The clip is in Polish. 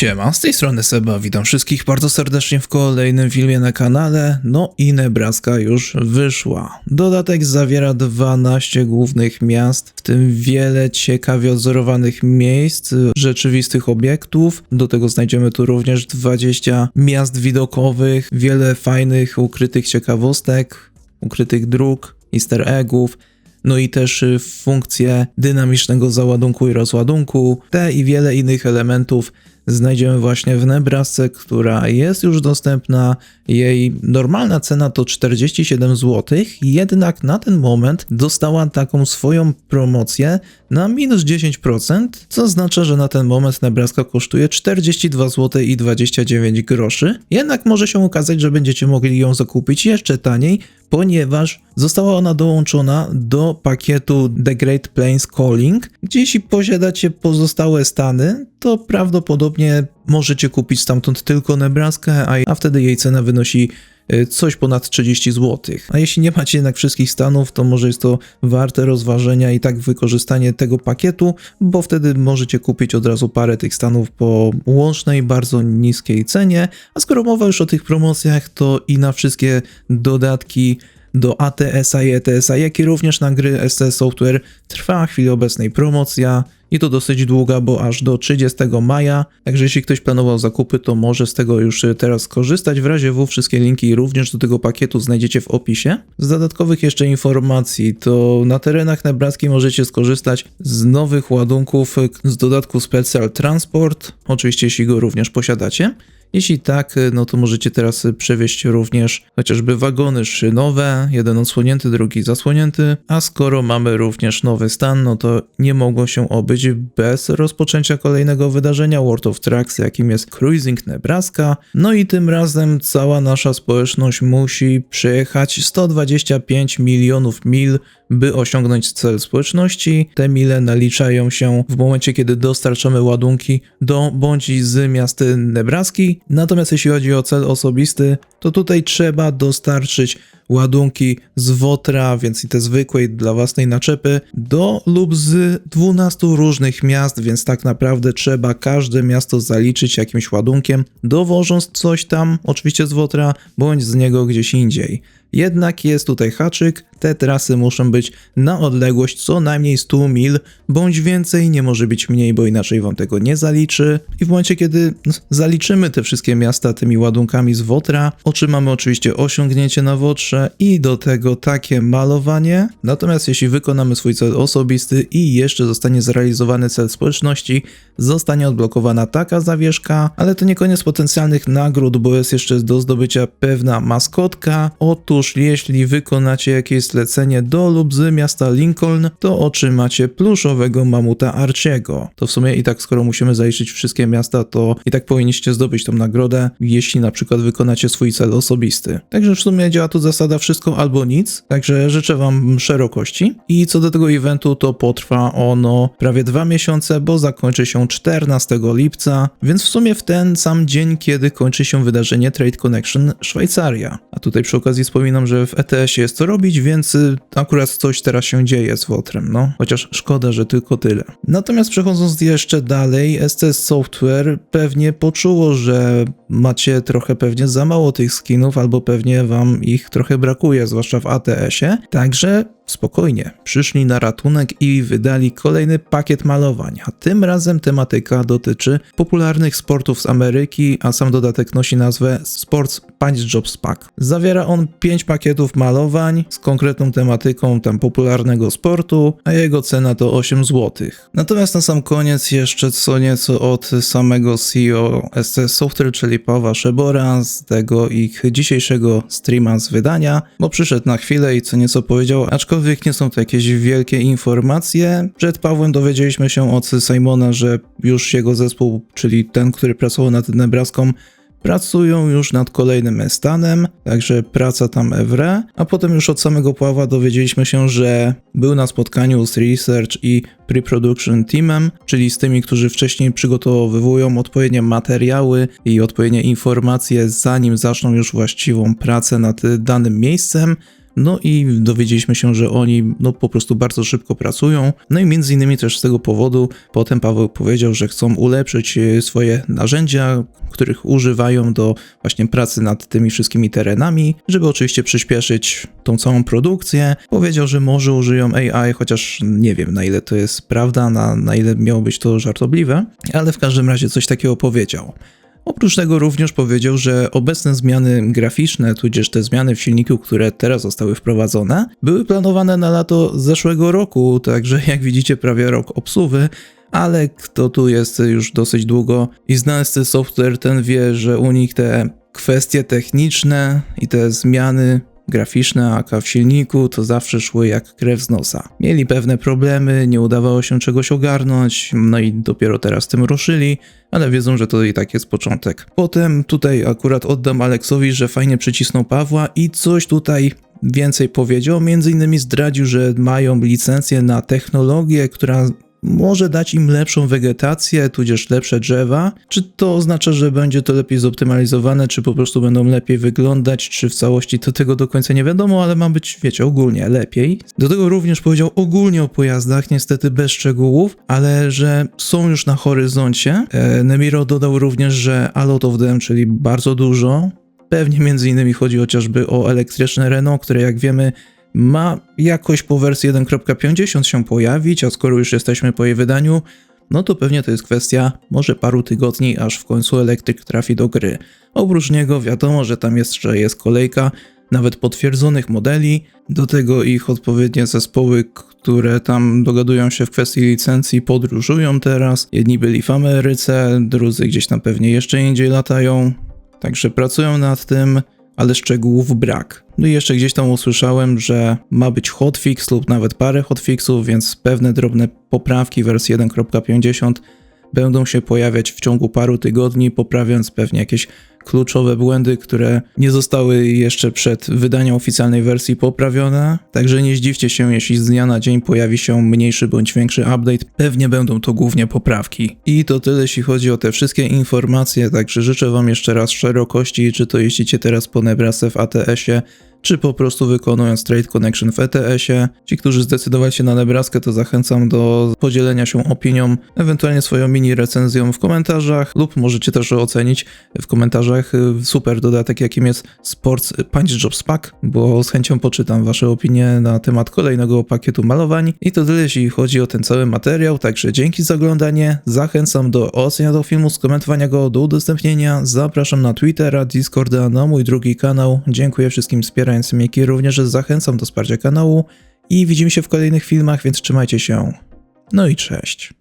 Siema, z tej strony Seba, witam wszystkich bardzo serdecznie w kolejnym filmie na kanale. No i Nebraska już wyszła. Dodatek zawiera 12 głównych miast, w tym wiele ciekawie odzorowanych miejsc, rzeczywistych obiektów. Do tego znajdziemy tu również 20 miast widokowych, wiele fajnych, ukrytych ciekawostek, ukrytych dróg, easter eggów. No i też y, funkcje dynamicznego załadunku i rozładunku, te i wiele innych elementów znajdziemy właśnie w Nebrasce, która jest już dostępna. Jej normalna cena to 47 zł, jednak na ten moment dostała taką swoją promocję na minus 10%, co oznacza, że na ten moment Nebraska kosztuje 42 zł i 29 groszy. Jednak może się okazać, że będziecie mogli ją zakupić jeszcze taniej, ponieważ została ona dołączona do pakietu The Great Plains Calling, gdzie jeśli posiadacie pozostałe stany, to prawdopodobnie możecie kupić stamtąd tylko Nebraskę, a, wtedy jej cena wynosi y, coś ponad 30 zł. A jeśli nie macie jednak wszystkich stanów, to może jest to warte rozważenia i tak wykorzystanie tego pakietu, bo wtedy możecie kupić od razu parę tych stanów po łącznej, bardzo niskiej cenie. A skoro mowa już o tych promocjach, to i na wszystkie dodatki do ATS-a i ETS-a, jak i również na gry STS Software trwa w chwili obecnej promocja i to dosyć długa, bo aż do 30 maja. Także jeśli ktoś planował zakupy, to może z tego już teraz skorzystać. W razie W wszystkie linki również do tego pakietu znajdziecie w opisie. Z dodatkowych jeszcze informacji, to na terenach Nebraski możecie skorzystać z nowych ładunków z dodatku Special Transport, oczywiście jeśli go również posiadacie. Jeśli tak, no to możecie teraz przewieźć również chociażby wagony szynowe, jeden odsłonięty, drugi zasłonięty, a skoro mamy również nowy stan, no to nie mogło się obyć bez rozpoczęcia kolejnego wydarzenia World of Trucks, jakim jest Cruising Nebraska. No i tym razem cała nasza społeczność musi przejechać 125 milionów mil by osiągnąć cel społeczności. Te mile naliczają się w momencie, kiedy dostarczamy ładunki do bądź z miast Nebraski. Natomiast jeśli chodzi o cel osobisty, to tutaj trzeba dostarczyć ładunki z Wotra, więc i te zwykłej dla własnej naczepy, do lub z 12 różnych miast, więc tak naprawdę trzeba każde miasto zaliczyć jakimś ładunkiem, dowożąc coś tam, oczywiście z Wotra, bądź z niego gdzieś indziej. Jednak jest tutaj haczyk, te trasy muszą być na odległość co najmniej 100 mil, bądź więcej, nie może być mniej, bo inaczej wam tego nie zaliczy. I w momencie, kiedy zaliczymy te wszystkie miasta tymi ładunkami z Wotra, otrzymamy oczywiście osiągnięcie na Wotrze i do tego takie malowanie. Natomiast jeśli wykonamy swój cel osobisty i jeszcze zostanie zrealizowany cel społeczności, zostanie odblokowana taka zawieszka, ale to nie koniec potencjalnych nagród, bo jest jeszcze do zdobycia pewna maskotka. Otóż jeśli wykonacie jakieś zlecenie do lub z miasta Lincoln, to otrzymacie pluszowego mamuta Arciego. To w sumie i tak skoro musimy zaliczyć wszystkie miasta, to i tak powinniście zdobyć tą nagrodę, jeśli na przykład wykonacie swój cel osobisty. Także w sumie działa tu zasada wszystko albo nic, także życzę wam szerokości. I co do tego eventu, to potrwa ono prawie dwa miesiące, bo zakończy się 14 lipca, więc w sumie w ten sam dzień, kiedy kończy się wydarzenie Trade Connection Szwajcaria. A tutaj przy okazji wspominam, że w ETS-ie jest co robić, więc y, akurat coś teraz się dzieje z Wotrem, no. Chociaż szkoda, że tylko tyle. Natomiast przechodząc jeszcze dalej, STS Software pewnie poczuło, że macie trochę pewnie za mało tych skinów, albo pewnie wam ich trochę brakuje, zwłaszcza w ATS-ie. Także spokojnie, przyszli na ratunek i wydali kolejny pakiet malowań, a tym razem tematyka dotyczy popularnych sportów z Ameryki, a sam dodatek nosi nazwę Sports Punch Jobs Pack. Zawiera on 5 pakietów malowań z konkretną tematyką tam popularnego sportu, a jego cena to 8 zł. Natomiast na sam koniec jeszcze co nieco od samego CEO SC Software, czyli Pawła Szebora z tego ich dzisiejszego streama z wydania, bo przyszedł na chwilę i co nieco powiedział, aczkolwiek nie są to jakieś wielkie informacje. Przed Pawłem dowiedzieliśmy się od Simona, że już jego zespół, czyli ten, który pracował nad Nebraską, pracują już nad kolejnym stanem, także praca tam Evre, a potem już od samego Pawła dowiedzieliśmy się, że był na spotkaniu z Research i Pre-Production Teamem, czyli z tymi, którzy wcześniej przygotowywują odpowiednie materiały i odpowiednie informacje, zanim zaczną już właściwą pracę nad danym miejscem. No i dowiedzieliśmy się, że oni no, po prostu bardzo szybko pracują. No i między innymi też z tego powodu potem Paweł powiedział, że chcą ulepszyć e, swoje narzędzia, których używają do właśnie pracy nad tymi wszystkimi terenami, żeby oczywiście przyspieszyć tą całą produkcję. Powiedział, że może użyją AI, chociaż nie wiem na ile to jest prawda, na, na ile miało być to żartobliwe, ale w każdym razie coś takiego powiedział. Oprócz tego również powiedział, że obecne zmiany graficzne, tudzież te zmiany w silniku, które teraz zostały wprowadzone, były planowane na lato zeszłego roku, także jak widzicie prawie rok obsuwy, ale kto tu jest już dosyć długo i zna ten software, ten wie, że u nich te kwestie techniczne i te zmiany graficzne, aka w silniku, to zawsze szły jak krew z nosa. Mieli pewne problemy, nie udawało się czegoś ogarnąć, no i dopiero teraz tym ruszyli, ale wiedzą, że to i tak jest początek. Potem tutaj akurat oddam Aleksowi, że fajnie przycisnął Pawła i coś tutaj więcej powiedział, między innymi zdradził, że mają licencję na technologię, która może dać im lepszą wegetację, tudzież lepsze drzewa. Czy to oznacza, że będzie to lepiej zoptymalizowane, czy po prostu będą lepiej wyglądać, czy w całości to tego do końca nie wiadomo, ale ma być, wiecie, ogólnie lepiej. Do tego również powiedział ogólnie o pojazdach, niestety bez szczegółów, ale że są już na horyzoncie. E, Nemiro dodał również, że a lot of them, czyli bardzo dużo. Pewnie między innymi chodzi chociażby o elektryczne Renault, które jak wiemy ma jakoś po wersji 1.50 się pojawić, a skoro już jesteśmy po jej wydaniu, no to pewnie to jest kwestia może paru tygodni, aż w końcu elektryk trafi do gry. Oprócz niego wiadomo, że tam jeszcze jest kolejka nawet potwierdzonych modeli, do tego ich odpowiednie zespoły, które tam dogadują się w kwestii licencji, podróżują teraz. Jedni byli w Ameryce, drudzy gdzieś tam pewnie jeszcze indziej latają, także pracują nad tym ale szczegółów brak. No i jeszcze gdzieś tam usłyszałem, że ma być hotfix lub nawet parę hotfixów, więc pewne drobne poprawki wersji 1.50 będą się pojawiać w ciągu paru tygodni, poprawiając pewnie jakieś kluczowe błędy, które nie zostały jeszcze przed wydaniem oficjalnej wersji poprawione. Także nie zdziwcie się, jeśli z dnia na dzień pojawi się mniejszy bądź większy update. Pewnie będą to głównie poprawki. I to tyle, jeśli chodzi o te wszystkie informacje. Także życzę Wam jeszcze raz szerokości, czy to jeździcie teraz po Nebraska w ATS-ie, czy po prostu wykonując Trade Connection w ETS-ie. Ci, którzy zdecydowali się na Nebraskę, to zachęcam do podzielenia się opinią, ewentualnie swoją mini recenzją w komentarzach, lub możecie też ocenić w komentarzach y, super dodatek, jakim jest Sports Punch Jobs Pack, bo z chęcią poczytam Wasze opinie na temat kolejnego pakietu malowań. I to tyle, jeśli chodzi o ten cały materiał, także dzięki za oglądanie, zachęcam do ocenia do filmu, skomentowania go, do udostępnienia, zapraszam na Twittera, Discorda, na mój drugi kanał, dziękuję wszystkim wspierającym wspierającym, jak i również zachęcam do wsparcia kanału i widzimy się w kolejnych filmach, więc trzymajcie się. No i cześć.